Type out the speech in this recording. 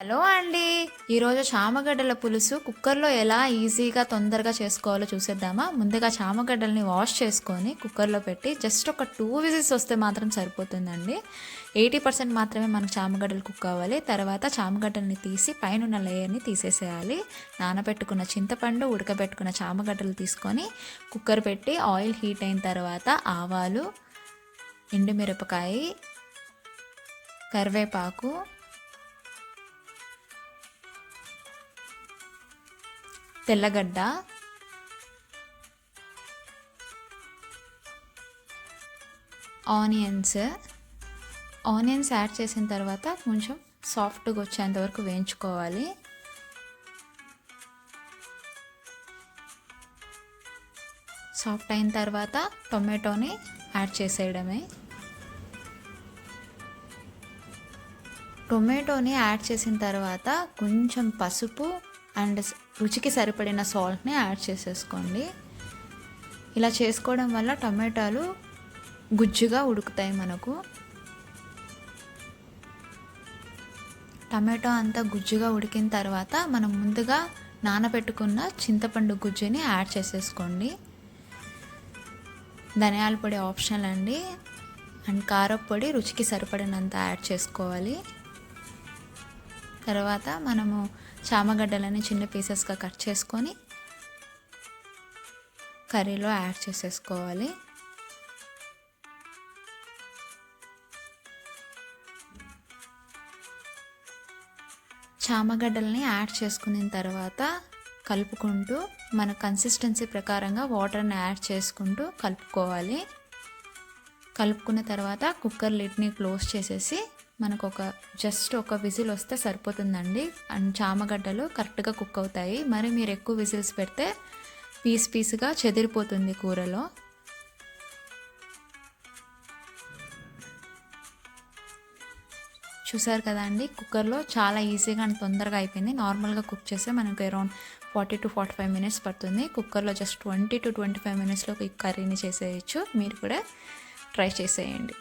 Hello అండి. ఈరోజు చామగడ్డల పులుసు కుక్కర్లో ఎలా ఈజీగా తొందరగా చేసుకోవాలో చూసేద్దామా? ముందుగా చామగడ్డల్ని వాష్ చేసుకొని కుక్కర్లో పెట్టి జస్ట్ ఒక టూ విజిల్స్ వస్తే మాత్రం సరిపోతుందండి. ఎయిటీ పర్సెంట్ మాత్రమే మనకు చామగడ్డలు కుక్ అవ్వాలి. తర్వాత చామగడ్డల్ని తీసి పైన ఉన్న లేయర్ని తీసేసేయాలి. నానబెట్టుకున్న చింతపండు ఉడకబెట్టుకున్న చామగడ్డలు తీసుకొని కుక్కర్ పెట్టి ఆయిల్ హీట్ అయిన తర్వాత ఆవాలు ఎండుమిరపకాయ కరివేపాకు తెల్లగడ్డ. ఆనియన్స్. ఆనియన్స్ యాడ్ చేసిన తర్వాత కొంచెం సాఫ్ట్గా వచ్చేంత వరకు వేయించుకోవాలి. సాఫ్ట్ అయిన తర్వాత టొమాటోని యాడ్ చేసేయడమే. టొమాటోని యాడ్ చేసిన తర్వాత కొంచెం పసుపు అండ్ రుచికి సరిపడిన సాల్ట్ని యాడ్ చేసేసుకోండి. ఇలా చేసుకోవడం వల్ల టమాటాలు గుజ్జుగా ఉడుకుతాయి మనకు. టమాటో అంతా గుజ్జుగా ఉడికిన తర్వాత మనం ముందుగా నానబెట్టుకున్న చింతపండు గుజ్జుని యాడ్ చేసేసుకోండి. ధనియాల పొడి ఆప్షనల్ అండి. అండ్ కారపొడి రుచికి సరిపడినంత యాడ్ చేసుకోవాలి. తర్వాత మనము చామగడ్డలని చిన్న పీసెస్గా కట్ చేసుకొని కర్రీలో యాడ్ చేసేసుకోవాలి. చామగడ్డల్ని యాడ్ చేసుకున్న తర్వాత కలుపుకుంటూ మన కన్సిస్టెన్సీ ప్రకారంగా వాటర్ని యాడ్ చేసుకుంటూ కలుపుకోవాలి. కలుపుకున్న తర్వాత కుక్కర్ లిడ్ని క్లోజ్ చేసేసి మనకు ఒక జస్ట్ ఒక విజిల్ వస్తే సరిపోతుందండి. అండ్ చామగడ్డలు కరెక్ట్గా కుక్ అవుతాయి. మరి మీరు ఎక్కువ విజిల్స్ పెడితే పీస్ పీస్గా చెదిరిపోతుంది కూరలో. చూసారు కదా అండి కుక్కర్లో చాలా ఈజీగా అండ్ తొందరగా అయిపోయింది. నార్మల్గా కుక్ చేస్తే మనకు around forty to forty five minutes పడుతుంది. కుక్కర్లో just twenty to twenty five మినిట్స్లో ఈ కర్రీని చేసేయచ్చు. మీరు కూడా ట్రై చేసేయండి.